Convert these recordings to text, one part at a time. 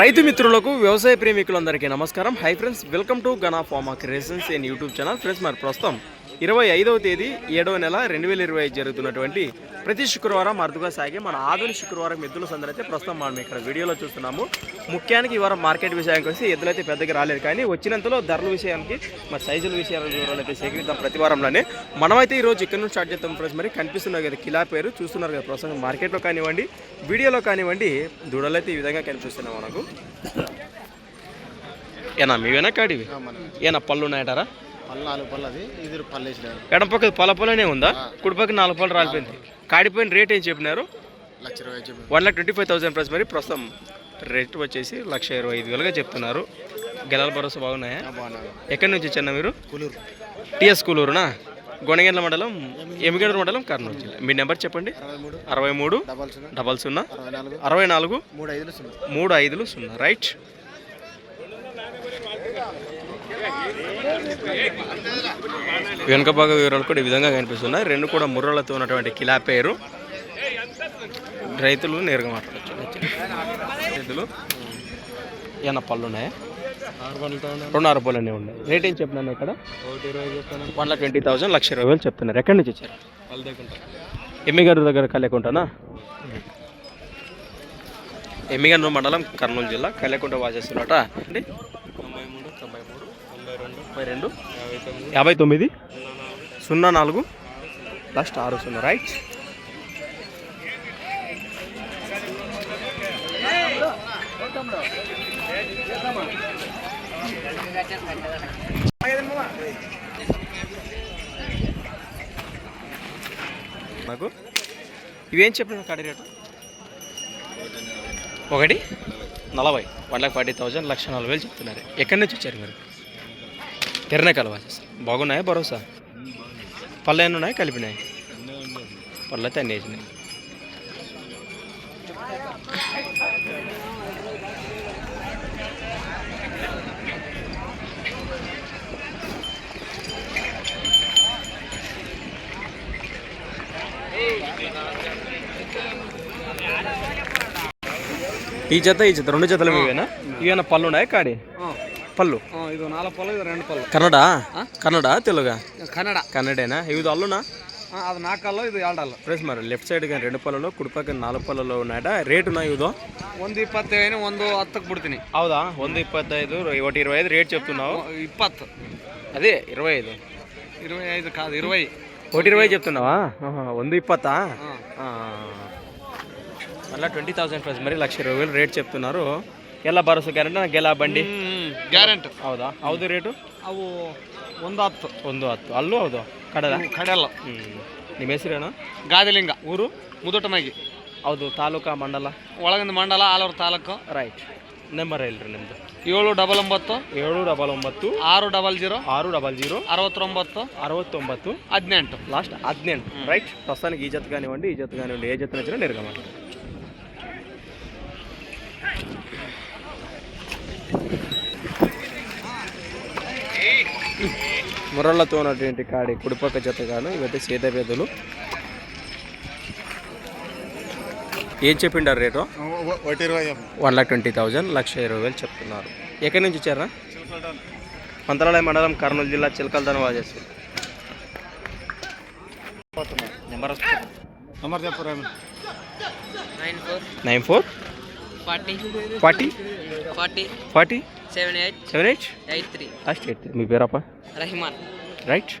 రైతు మిత్రులకు వ్యవసాయ ప్రేమికులందరికీ నమస్కారం. Hi friends welcome to Gana farmer creations in YouTube channel friends మరి ప్రస్తుతం ఇరవై ఐదవ తేదీ ఏడవ నెల రెండు వేల ఇరవై ఐదు జరుగుతున్నటువంటి ప్రతి శుక్రవారం అరుదుగా సాగే మన ఆధునిక శుక్రవారం ఎద్దుల సందరైతే ప్రస్తుతం మనం ఇక్కడ వీడియోలో చూస్తున్నాము. ముఖ్యానికి ఈ వారం మార్కెట్ విషయానికి వస్తే ఎద్దులైతే పెద్దగా రాలేదు. కానీ వచ్చినంతలో ధరల విషయానికి మరి సైజుల విషయాల వివరాలు అయితే సేకరిద్దాం ప్రతి వారంలోనే. మనమైతే ఈ రోజు ఇక్కడ నుంచి స్టార్ట్ చేద్దాం ఫ్రెండ్స్. మరి కనిపిస్తున్నారు కదా కిలా పేరు. చూస్తున్నారు కదా ప్రస్తుతం మార్కెట్లో కానివ్వండి వీడియోలో కానివ్వండి దూడలైతే ఈ విధంగా కనిపిస్తున్నాయి మనకు. ఏనా మీవేనా కాడివి ఏనా పళ్ళు ఉన్నాయటారా? పళ్ళు నాలుగు పళ్ళు అది. ఇది పళ్ళు వేసినారు. ఎడం పక్క పొల పొలనే ఉందా? కుడి పక్క నాలుగు పళ్ళు రాలిపోయింది. కాడిపోయిన రేట్ ఏం చెప్పినారు? లక్ష ఇరవై చెప్పి one lakh twenty five thousand price మరి ప్రస్తుతం రేట్ వచ్చేసి లక్ష ఇరవై ఐదు వేలుగా చెప్తున్నారు. గెలాల భరోసా బాగున్నాయా? బాగున్నారు ఎక్కడి నుంచి వచ్చారు మీరు? కులూరు. టిఎస్ కూలూరునా? గొనగెండ్ల మండలం ఎమిగడ మండలం కర్నూలు జిల్లా. మీ నెంబర్ చెప్పండి. అరవై మూడు. డబల్ సున్నా. అరవై నాలుగు. మూడు ఐదులు సున్నా. రైట్. వెనుక భాగ వివరాలు కూడా ఈ విధంగా కనిపిస్తున్నాయి. రెండు కూడా ముర్రలతో ఉన్నటువంటి కిలా పేరు. రైతులు నేరుగా మాట్లాడచ్చు రైతులు ఏమన్నా పళ్ళు ఉన్నాయా? రెండు ఆరు పళ్ళు అనేవి ఉన్నాయి. రేట్ ఏం చెప్పినాను ఇక్కడ? వన్ లాక్ ట్వంటీ థౌసండ్ లక్ష ఇరవై వేలు చెప్తున్నారు. ఎక్కడి నుంచి వచ్చారు? పళ్ళు దగ్గర ఎమ్మి గారి దగ్గర కళ్యాకుంటనా? ఎమ్మిగన్నూరు మండలం కర్నూలు జిల్లా కళ్యాకుంట వాసేస్తున్నట అండి తొంభై మూడు తొంభై మూడు తొంభై రెండు. యాభై తొమ్మిది. సున్నా నాలుగు. లాస్ట్ ఆరు సున్నా రైట్. నాకు. ఇవేం చెప్పిన కాడి రేటు? ఒకటి. నలభై. వన్ లాక్ ఫార్టీ థౌజండ్ లక్ష నలభై వేలు చెప్తున్నారు. ఎక్కడి నుంచి వచ్చారు మీరు? తిరణకాల కలవ బాగున్నాయా భరోసా? పళ్ళు ఎన్ని ఉన్నాయి? కలిపినాయి? పళ్ళు అయితే అన్ని వేసినాయి. ఈ జత ఈ జత రెండు జతలు ఇవేనా ఇవేనా పళ్ళు ఉన్నాయా కాడి? పళ్ళు ఇది నాలుగు పళ్ళు ఇది రెండు పళ్ళు కన్నడ కన్నడ తెలుగా కన్నడ కన్నడేనా ఇవి అల్లునా అది నాకల్లో ఇది ఏడాళ్ళు ఫ్రెండ్స్ మరి లెఫ్ట్ సైడ్ కానీ రెండు పళ్ళలో కుడి పక్కన నాలుగు పళ్ళలో ఉన్నాయట ರೇಟ್ ఉన్నాయి ఇదో ಒಂದು ಇಪ್ಪತ್ತೈದು ಒಂದು ಹತ್ತಕ್ಕೆ ಬಿಡ್ತೀನಿ ಹೌದಾ ಒಂದು ಇಪ್ಪತ್ತೈದು ఒకటి ఇరవై ఐదు రేట్ చెప్తున్నావు ಇಪ್ಪತ್ತು అదే ఇరవై ఐదు ఇరవై ఐదు కాదు ఇరవై ఒకటి ఇరవై చెప్తున్నావా ఆహా, వంద ఇప్పత్తా ఆ. మళ్ళీ ట్వంటీ థౌసండ్ ప్లస్ మరి లక్ష ఇరవై వేలు రేట్ చెప్తున్నారు ఎలా భరోసా గ్యారెంటీ ಗೆಲ್ಲ ಬಂಡಿ ಗ್ಯಾರಂಟ್ ಹೌದಾ ಹೌದು ರೇಟು ಅವು ಒಂದು ಹತ್ತು ಒಂದು ಹತ್ತು ಅಲ್ಲೂ ಹೌದು ಕಡಲ ಕಡೆಯಲ್ಲ ಹ್ಞೂ ನಿಮ್ಮ ಹೆಸರೇನು ಗಾದಿಲಿಂಗ ಊರು ಮುದುಟಮಾಗಿ ಹೌದು ತಾಲೂಕಾ ಮಂಡಲ ಒಳಗಿಂದ ಮಂಡಲ ಆಲೂರು ತಾಲೂಕು ರೈಟ್ ನಂಬರ್ ಹೇಳ್ರಿ ನಿಮ್ಮದು ಏಳು ಡಬಲ್ ಒಂಬತ್ತು ಏಳು ಡಬಲ್ ಒಂಬತ್ತು ಆರು ಡಬಲ್ ಜೀರೋ ಆರು ಡಬಲ್ ಜೀರೋ ಅರವತ್ತೊಂಬತ್ತು అరవత్తొంబత్తు ಹದಿನೆಂಟು లాస్ట్ హద్నెంటు రైట్ ప్రస్తుతానికి ఈ జత కానివ్వండి ఈ జత కానివ్వండి ఏ జత నచ్చినా నేరుగా మాట్లాడండి ముర్రలతో ఉన్నటువంటి కాడి కుడిపక్క జత కాను ఇవైతే సీత పెద్దలు ఏం చెప్పిండారు rate? One lakh twenty thousand లక్ష ఇరవై వేలు చెప్తున్నారు. ఎక్కడి నుంచి వచ్చారా? మంత్రాలయ మండలం కర్నూలు జిల్లా నెంబర్ చెప్పరా nine four. Forty? Forty. Forty? Seven eight seven eight eight three last eight మీ పేరప్ప రహిమాన్ రైట్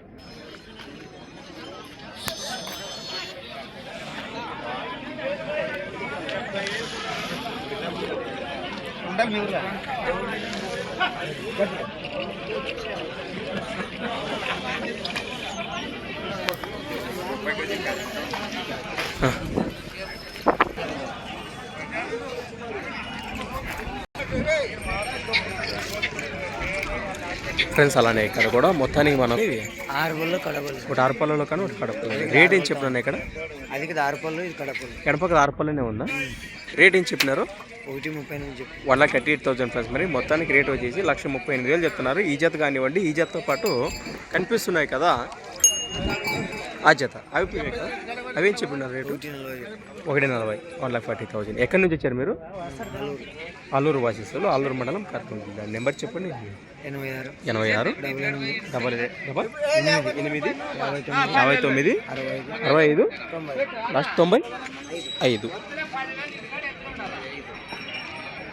ఫ్రెండ్స్ అలానే ఇక్కడ కూడా మొత్తానికి మనం ఆరు పళ్ళు కడపలు ఒకటి ఆరు పళ్ళలో కానీ ఒకటి కడపలో. రేట్ ఏం చెప్పినాను ఇక్కడ? అది ఆరు పళ్ళు ఇది కడపలు ఆరు పళ్ళనే ఉందా? రేట్ ఏం చెప్పినారు? ఒకటి ముప్పై నుంచి one lakh thirty eight thousand plus మరి మొత్తానికి రేట్ వచ్చేసి లక్ష ముప్పై ఎనిమిది వేలు చెప్తున్నారు. ఈ జత కానివ్వండి ఈ జతతో పాటు కనిపిస్తున్నాయి కదా. ఆ జత అవి అవి ఏం చెప్పినారు రేటు? ఒకటి నలభై వన్ లాక్ ఫార్టీ థౌసండ్ ఎక్కడి నుంచి వచ్చారు మీరు? అల్లూరు వాసిస్తులు అల్లూరు మండలం కర్నూలు జిల్లా. నెంబర్ చెప్పండి. ఎనభై ఆరు. ఎనభై ఆరు. డబల్ డబల్ ఎనిమిది. యాభై తొమ్మిది. అరవై ఐదు. లాస్ట్ తొంభై. ఐదు.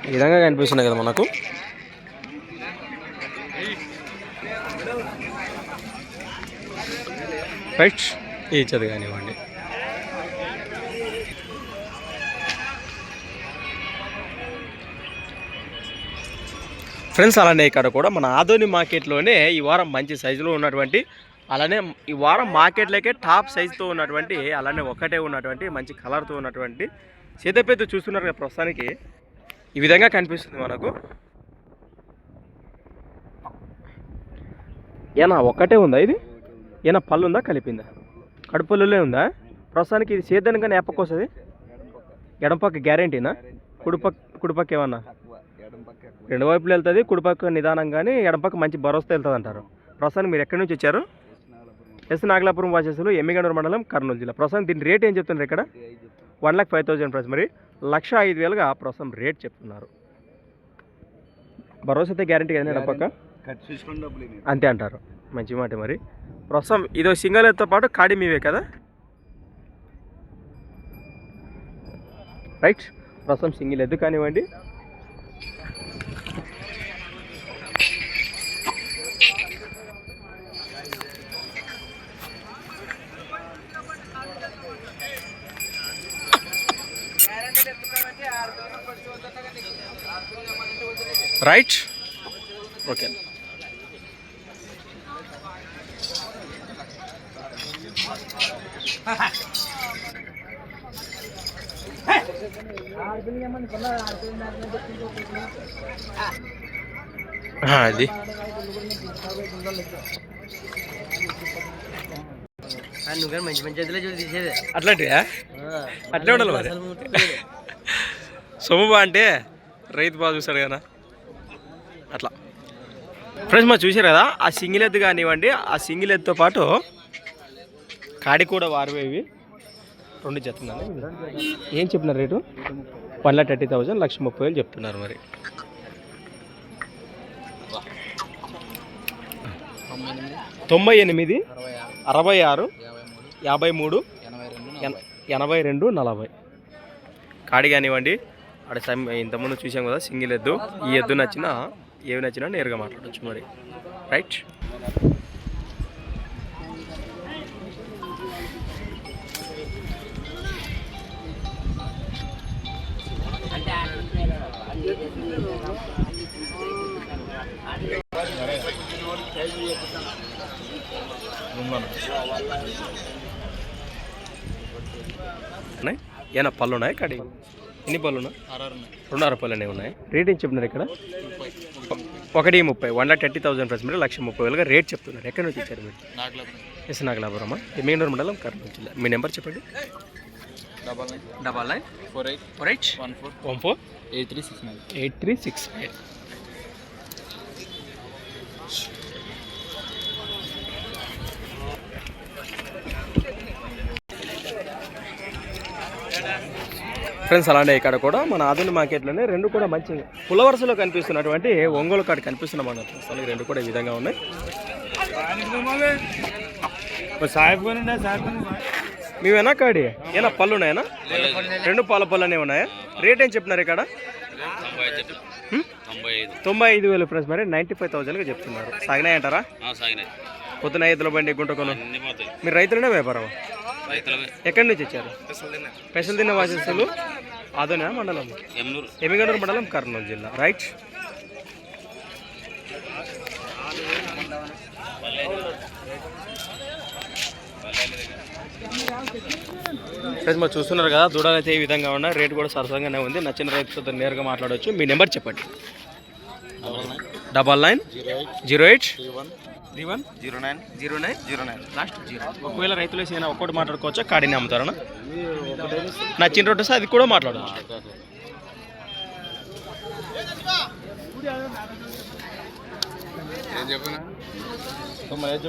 ఈ విధంగా కనిపిస్తున్నాయి కదా మనకు. రైట్ ఈ చదివానివ్వండి ఫ్రెండ్స్ అలానే ఇక్కడ కూడా మన ఆధోని మార్కెట్లోనే ఈ వారం మంచి సైజులో ఉన్నటువంటి అలానే ఈ వారం మార్కెట్లోకే టాప్ సైజుతో ఉన్నటువంటి అలానే ఒకటే ఉన్నటువంటి మంచి కలర్తో ఉన్నటువంటి సీతపేత చూస్తున్నారు కదా ప్రస్తుతానికి. ఈ విధంగా కనిపిస్తుంది మనకు. ఏనా ఒక్కటే ఉందా ఇది? ఏనా పళ్ళు ఉందా కలిపిందా? కడుపులోనే ఉందా? ప్రస్తుతానికి ఇది సేద్యానికన్నా ఎప్పకు వస్తుంది? ఎడంపక్క గ్యారంటీనా? కుడిపక్క కుడిపక్క ఏమన్నా? రెండు వైపులు వెళ్తుంది కుడిపక్క నిదానం కానీ ఎడపక్క మంచి భరోసా వెళ్తుంది అంటారు ప్రస్తుతానికి మీరు ఎక్కడి నుంచి వచ్చారు? ఎస్ నాగలాపురం వాసేసులు ఎమ్మిగండూరు మండలం కర్నూలు జిల్లా. ప్రస్తుతం దీని రేట్ ఏం చెప్తున్నారు ఇక్కడ? One lakh five thousand price. మరి లక్ష ఐదు వేలుగా ప్రస్తుతం రేట్ చెప్తున్నారు. భరోసా అయితే గ్యారంటీ కదా ఎడపక్క అంతే అంటారు. మంచి మాట మరి. ప్రస్తుతం ఇదో సింగల్తో పాటు కాడి మీవే కదా? రైట్ ప్రస్తుతం సింగిల్ ఎద్దు కానివ్వండి? రైట్ ఓకే అది నువ్వు కానీ మంచి మంచి చూసి తీసేదే అట్లాంటివా అట్లే ఉండాలి మరి. సొమ్ము బా అంటే రైతు బాగా చూస్తాడు కదా. అట్లా. ఫ్రెండ్స్ మరి చూసారు కదా ఆ సింగిల్ ఎత్తు కానివ్వండి ఆ సింగిల్ ఎత్తుతో పాటు కాడి కూడా వారివేవి రెండు చెప్తున్నాను ఏం చెప్పినారు rate? One lakh thirty thousand లక్ష ముప్పై వేలు చెప్తున్నారు మరి. తొంభై ఎనిమిది అరవై ఆరు యాభై మూడు ఎన- ఎనభై రెండు నలభై. కాడి కానివ్వండి అక్కడ సమ్ ఇంతకుముందు చూసాం కదా సింగిల్ ఎద్దు. ఈ ఎద్దు నచ్చినా ఏవి నచ్చినా నేరుగా మాట్లాడచ్చు మరి. రైట్? ఏనా పళ్ళు ఉన్నాయి కాడి? ఎన్ని పళ్ళు ఉన్నాయి? రెండున్నర పళ్ళు అనేవి ఉన్నాయి. రేట్ ఏం చెప్తున్నారు ఇక్కడ? ఒకటి ముప్పై one lakh thirty thousand price మీరు లక్ష ముప్పై వేలుగా రేట్ చెప్తున్నారు. ఎక్కడి నుంచి ఇచ్చారు మీరు? ఎస్ నాగలాపురమా? ఎమ్మిగనూరు మండలం కర్నూలు జిల్లా. మీ నెంబర్ చెప్పండి. Double nine double nine four eight four eight one four one four eight three six nine eight three six five friends అలానే ఇక్కడ కూడా మన ఆధునిక మార్కెట్లోనే రెండు కూడా మంచి పులవరసలో కనిపిస్తున్నటువంటి ఒంగోలు కాడ కనిపిస్తున్నాం అన్న అసలు రెండు కూడా ఈ విధంగా ఉన్నాయి. సాహిబ్ మీవేనా కాడి? ఏనా పళ్ళు ఉన్నాయనా? రెండు పాల పళ్ళు అనేవి ఉన్నాయా? రేట్ ఏం చెప్తున్నారు ఇక్కడ? తొంభై ఐదు. వేలు ఫ్రెండ్స్ మరి నైంటీ ఫైవ్ థౌసండ్గా చెప్తున్నారు. సాగినాయి అంటారా? పొద్దున ఐదుల బండి గుంటకొను మీరు రైతులనే వ్యాపారం ఎక్కడి నుంచి వచ్చారు? స్పెషల్ తిన్న వాసస్తులు అదోనా మండలం? ఎమ్మిగనూరు మండలం కర్నూలు జిల్లా. రైట్? ఫ్రెండ్స్ మరి చూస్తున్నారు కదా దూడలు అయితే ఈ విధంగా ఉన్నాయి. రేట్ కూడా సరసంగానే ఉంది. నచ్చిన రైతుతో నేరుగా మాట్లాడవచ్చు మీ నెంబర్ చెప్పండి. Double nine zero eight three one zero nine zero nine zero nine last zero. ఒకవేళ రైతులు వేసిన ఒక్కటి మాట్లాడుకోవచ్చా? కాడిని అమ్ముతారనా? నచ్చిన రోడ్డు వస్తే అది కూడా మాట్లాడవచ్చు చెప్పనా? మరి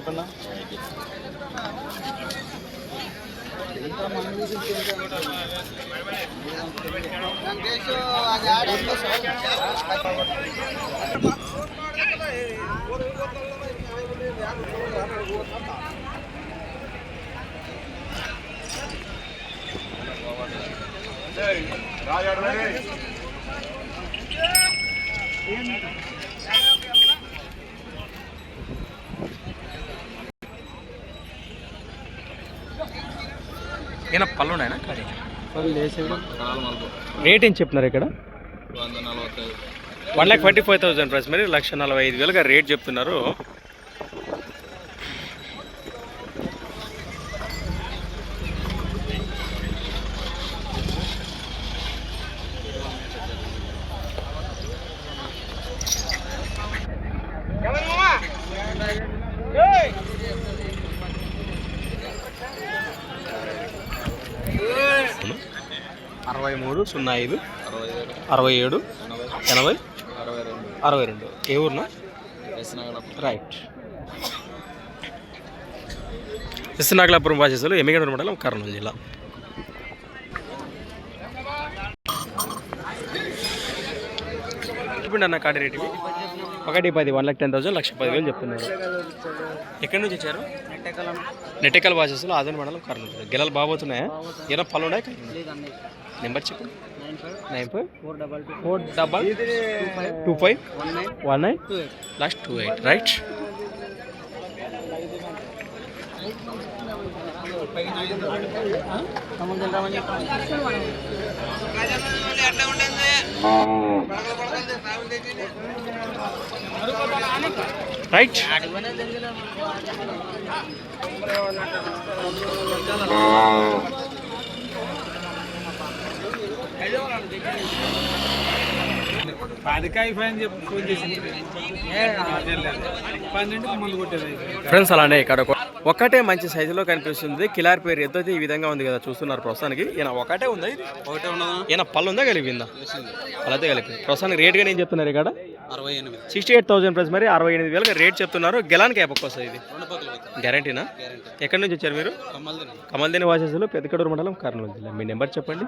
ఏం ఈయన పళ్ళు ఉన్నాయనా రేట్ ఏం చెప్తున్నారు ఇక్కడ? One lakh forty five thousand price. మరి లక్ష నలభై ఐదు వేలుగా రేట్ చెప్తున్నారు అరవై మూడు సున్నా ఐదు అరవై ఏడు ఎనభై అరవై రెండు. ఏ ఊరునా? రైట్. రైట్ కృష్ణనాగలాపురం వాసేసులు ఎమ్మిగడ మండలం కర్నూలు జిల్లా. చెప్పిండి అన్న కాటి రేటు ఒకటి పది వన్ లాక్ టెన్ థౌసండ్ లక్ష పదివేలు చెప్తున్నారు. ఎక్కడి నుంచి వచ్చారు? నెట్టెకల్ వాసేసులు ఆదోని మండలం కర్నూలు గెలలు బాబోతున్నాయా ఏదో పళ్ళు ఉన్నాయి? నెంబర్ చెప్పండి nine five. Four double two. Four double two five. One nine. Last two eight right. Right. Friends అలానే ఇక్కడ ఒక- ఒకటే మంచి సైజులో కనిపిస్తుంది. కిలార్ పేరు ఎద్దైతే ఈ విధంగా ఉంది కదా చూస్తున్నారు ప్రస్తుతానికి. ఈయన ఒకటే ఉందా ఒకటే ఉన్నదా? ఈయన పళ్ళు ఉందా కలిపిందా పళ్ళతే కలిపి ప్రస్తుతానికి రేట్గా నేను చెప్తున్నారు ఇక్కడ? అరవై ఎనిమిది. సిక్స్టీ ఎయిట్ థౌసండ్ ప్రైస్ మరి అరవై ఎనిమిది వేలుగా రేట్ చెప్తున్నారు. గెలానికి ఏపక్క వస్తుంది ఇది. గ్యారంటీనా? ఎక్కడి నుంచి వచ్చారు మీరు? కమల్దేని వాసేసులు పెద్దకడూరు మండలం కర్నూలు జిల్లా. మీ నెంబర్ చెప్పండి.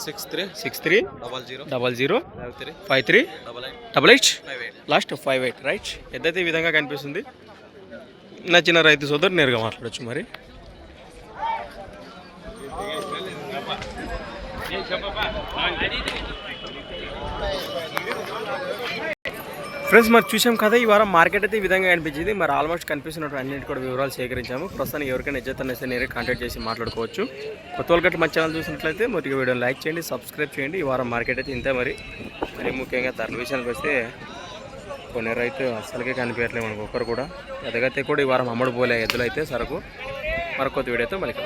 Six three. Six three. Double zero. Double zero. Five three. Five three. Double eight. Last five eight. Right. ఎద్దైతే ఈ విధంగా కనిపిస్తుంది. నచ్చిన రైతు సోదరు నేరుగా మాట్లాడచ్చు మరి. ఫ్రెండ్స్ మరి చూసాం కదా ఈ వారం మార్కెట్ అయితే ఈ విధంగా కనిపించింది. మరి ఆల్మోస్ట్ కనిపిస్తున్నట్టు అన్నింటి కూడా వివరాలు సేకరించాము. ప్రస్తుతానికి ఎవరికైనా ఇజ్జత్ అయితే కాంటాక్ట్ చేసి మాట్లాడుకోవచ్చు. కొత్త వాళ్ళకి మన ఛానల్ చూసినట్లయితే మరి వీడియోని లైక్ చేయండి సబ్స్క్రైబ్ చేయండి. ఈ వారం మార్కెట్ అయితే ఇంతే మరి మరి ముఖ్యంగా ధరల విషయానికి వస్తే కొన్ని రైతు అస్సలకే కనిపించట్లేదు మనకు ఒక్కరు కూడా. ఎదగైతే కూడా ఈ వారం అమ్మడు పోలే ఎద్దులైతే అయితే సరుకు. మరొక కొత్త వీడియోతో మళ్ళీ